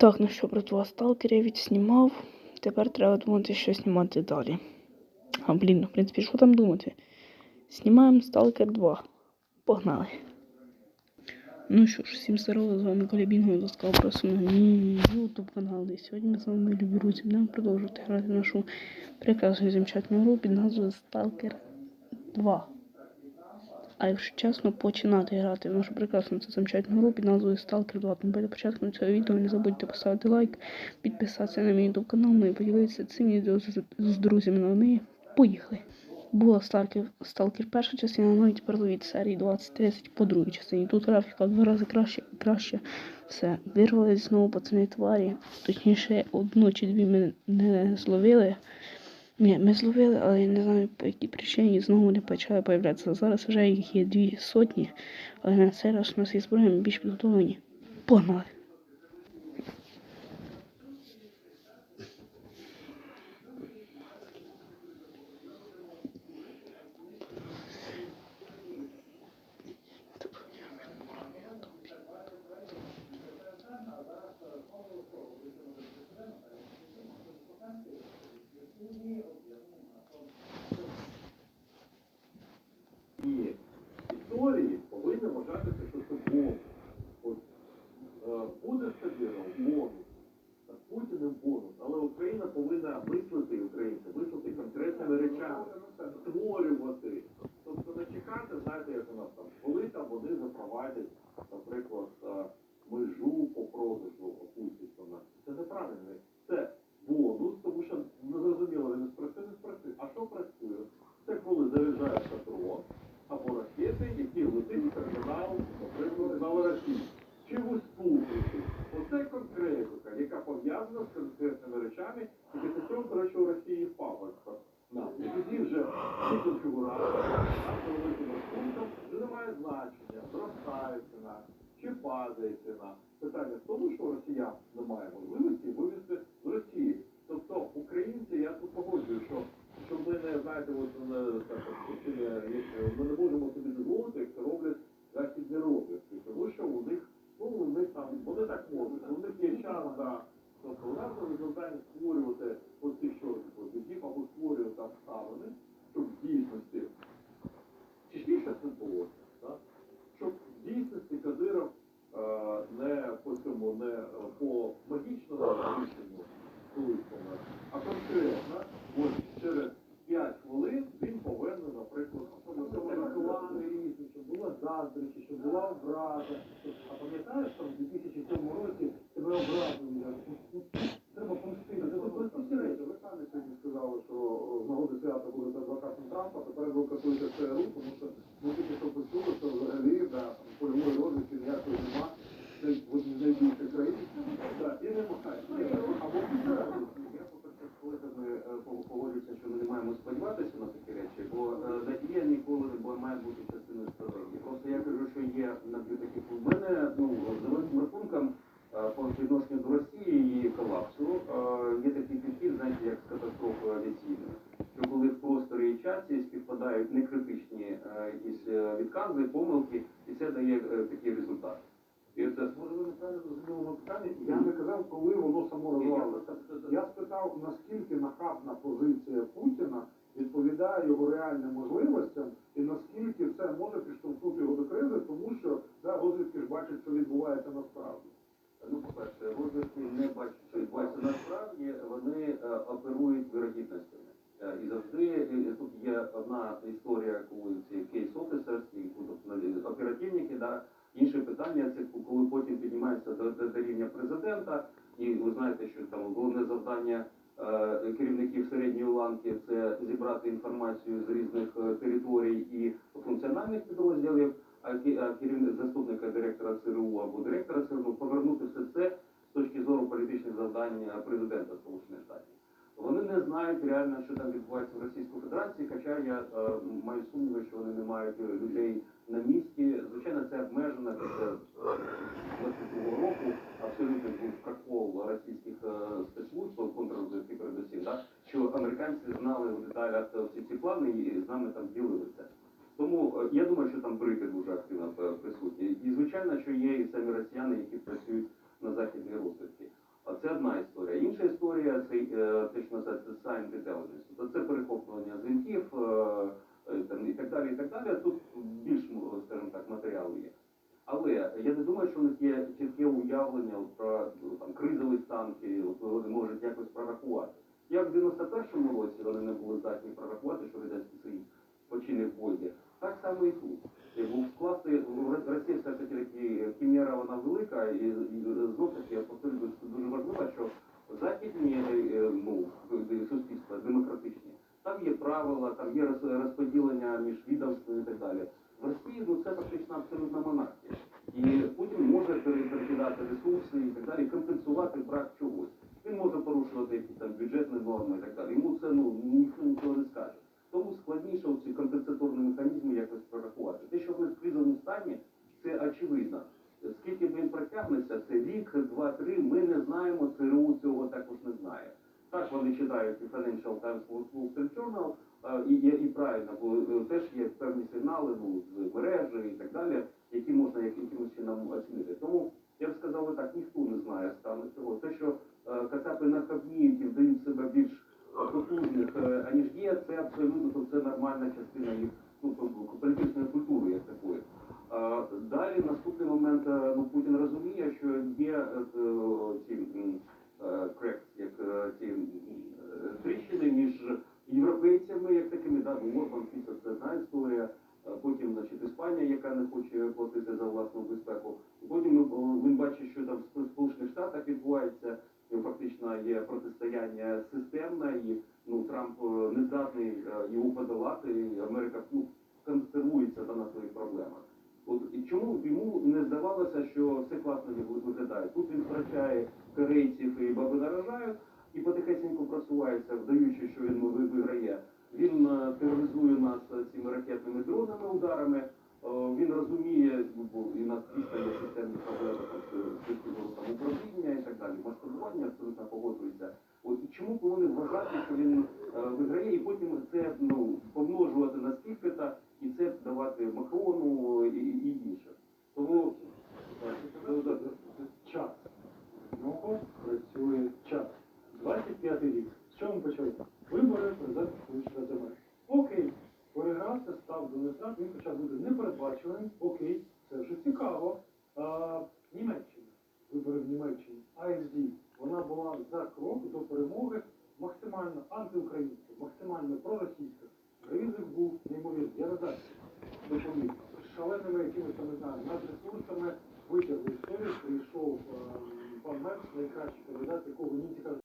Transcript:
Так, ну що, братва, сталкер я відснімав. Тепер треба думати, що знімати далі. А, блін, ну, в принципі, що там думати? Знімаємо Сталкер 2. Погнали. Ну що ж, всім здорово, з вами Коля Бінго і ласкаво просимо на мій YouTube канал. І сьогодні ми з вами, любі друзі, будемо продовжувати грати нашу прекрасну замечательну гру під назвою Stalker 2. А якщо чесно, починати грати в нашу прекрасну та замечательну гру під назвою Stalker 2. Тому перед початком цього відео не забудьте поставити лайк, підписатися на мій YouTube канал, ну і поділитися цим відео з, з друзями. Ну, а ми поїхали. Була Stalker, Stalker перша частина, ну і тепер від серії 20-30 по другій частині. Тут графіка в два рази краще краще. Все. Вирвались знову пацани тварі. Точніше, одну чи дві ми не зловили. Ні, ми зловили, але я не знаю по якій причині знову вони почали появлятися. Зараз вже їх є дві сотні, але на цей раз у нас є зброя, більш підготовлені. Погнали! І історії повинні вважатися, що це бонус. От, е, буде стадіоном бонус, а Путіним бонус, але Україна повинна мислити українці, мислити конкретними речами, створювати. Тобто не чекати, знаєте, як у нас там, коли там вони запровадять, наприклад, е, межу по продажу опустять вона. Це неправильно. Це бонус, тому що не зрозуміло, він не спрацює, не спрацює. А що працює? Це коли заряджається дрон або ракети, які летить в термінал, наприклад, на Росії. Чи в Успухові. Оце конкретика, яка пов'язана з конкретними речами, і після цього, до речі, у Росії впав експорт. На. І тоді вже ці конфігурації, великим рахунком, вже немає значення, зростає ціна, чи падає ціна. Питання в тому, що росіян немає можливості вивезти з Росії. Тобто українці, я тут погоджую, що що ми не знаєте, от не так чи не- ми не можемо собі дозволити, як це роблять західні розвідки, тому що у них, ну у них там вони так можуть, у них є час да. Тобто у нас є завдання створювати оці що позитив або створювати обставини, щоб в дійсності чесніше це було, да? щоб в дійсності Кадиров е, не по цьому, не е, по магічному рішенню колишньому, а конкретно, ось через 5 хвилин він повинен, наприклад, реклами різні, щоб була заздрість, щоб була образа. А пам'ятаєш, що в 2007 році тебе образили? Треба помстити. Це прості речі. Ви самі сьогодні сказали, що о, з нагоди свята буде адвокатом Трампа, который был какой-то ЦРУ, тому що ми тільки що почули, що взагалі да, польової розвідки ніякої нема. Це в одній з найбільших країн. Да, і немає. Або я по-перше, з колегами е, пог- погоджуюся, що ми не маємо сподіватися на такі речі, бо е, надія ніколи не має бути частиною стратегії. Просто я кажу, що є набір таких у мене, ну, за великим рахунком, е, по відношенню до Росії і її колапсу, е, є такий підхід, знаєте, як з катастрофою авіаційною. Що коли в просторі і часі співпадають некритичні е, якісь відкази, помилки, і це дає е, такий результат. І це Може, ви неправильно зрозуміли питання? Я не казав, коли воно само розвалиться. Я спитав, наскільки нахабна позиція Путіна відповідає його реальним можливостям, і наскільки це може підштовхнути його до кризи, тому що да, розвідки ж бачать, що відбувається насправді. Ну, по-перше, розвідки не бачать, що відбувається насправді, вони е, оперують вирогідностями. Е, І завжди е, тут є одна історія, коли ці кейс офісерс, і тобто, ну, оперативники, да. інше питання це коли потім піднімається до, до, до рівня президента, і ви знаєте, що там головне завдання е, керівників середньої ланки це зібрати інформацію з різних е, територій і функціональних підрозділів а керівник заступника директора ЦРУ або директора ЦРУ повернути все це з точки зору політичних завдань е, президента Сполучених Штатів. Вони не знають реально, що там відбувається в Російській Федерації, хоча я маю сумніви, що вони не мають людей на місці. Звичайно, це обмежено після 22 року. Абсолютно був прокол російських е, спецслужб контррозвідки передусім, да, що американці знали в деталях е, всі ці плани і з нами там ділилися. Тому е, я думаю, що там брити дуже активно присутні. І звичайно, що є і самі росіяни, які працюють на західній розвідці. А Це одна історія. Інша історія це те, що називається science intelligence. Це перехоплення дзвінків там, і так далі, і так далі. Тут більш, скажімо так, матеріалу є. Але я не думаю, що у них є чітке уявлення от про ну, там, кризовий стан, і от вони можуть якось прорахувати. Як в 91-му році вони не були здатні прорахувати, що Радянський Союз почине в Бозі, так само і тут. І був скласти в Росії все таки таки хімера вона велика, і, знов таки я повторюю, дуже важливо, що західні е, ну, суспільства демократичні, там є правила, там є розподілення між відомствами і так далі. В Росії ну це фактично абсолютна монархія. І Путін може перекидати ресурси і так далі, компенсувати брак чогось. Він може порушувати якісь там бюджетні норми і так далі. Йому це ну ніхто нічого не скаже. Тому складніше ці компенсаторні механізми якось прорахувати. Те, що ми в кризовому стані, це очевидно. Скільки він протягнеться, це рік, два, три. Ми не знаємо. ЦРУ цього. Так вони читають Financial Times, Wall Street Journal, е, і, і, і правильно, бо е, теж є певні сигнали ну, з мережі і так далі, які можна якимось чином оцінити. Тому я б сказав так, ніхто не знає стану цього. Те, що е, Кацапи нахабніють і вдають себе більш потужних, аніж є, це абсолютно це нормальна частина їх ну, тобто, політичної культури як такої. Е, Далі наступний момент, е, ну Путін розуміє, що є е, е, ці м, е, cracks, як е, ці м, е, тріщини між ну, Орбан після це одна історія. Потім, значить, Іспанія, яка не хоче платити за власну безпеку. Потім е, він бачить, що там в Сполучених Штатах відбувається фактично є протистояння системне, і ну Трамп е, не здатний е, його подолати. І Америка ну, консервується на своїх проблемах. От і чому йому не здавалося, що все класно виглядає? Тут він втрачає корейців і баби нарожають, і потихесенько просувається, вдаючи, що він виграє. Він е, тероризує нас е, цими ракетними дронами, ударами. Е, Він розуміє, ну, бо і нас дійсно є системні проблеми там, управління і так далі. Масштабування абсолютно погоджується. От чому повинен вважати, що він виграє, і потім це ну помножувати на скільки-то, і це давати Макрону і, і іншим. Тому е, час. В нього працює час. 25 рік. З чого ми почали? Вибори президента Сполучених Штатів Америки. Окей, перегрався, став до лиця, він почав бути непередбачуваним. Окей, це вже цікаво. А, Німеччина. Вибори в Німеччині. АСД. Вона була до перемоги максимально антиукраїнська, максимально проросійська. Ризик був неймовірний. Я знаю, доповів. Шаленими якимись, не знаю, надресурсами витягли історію, прийшов е, пан Мерс, найкращий кандидат, якого ні кажуть,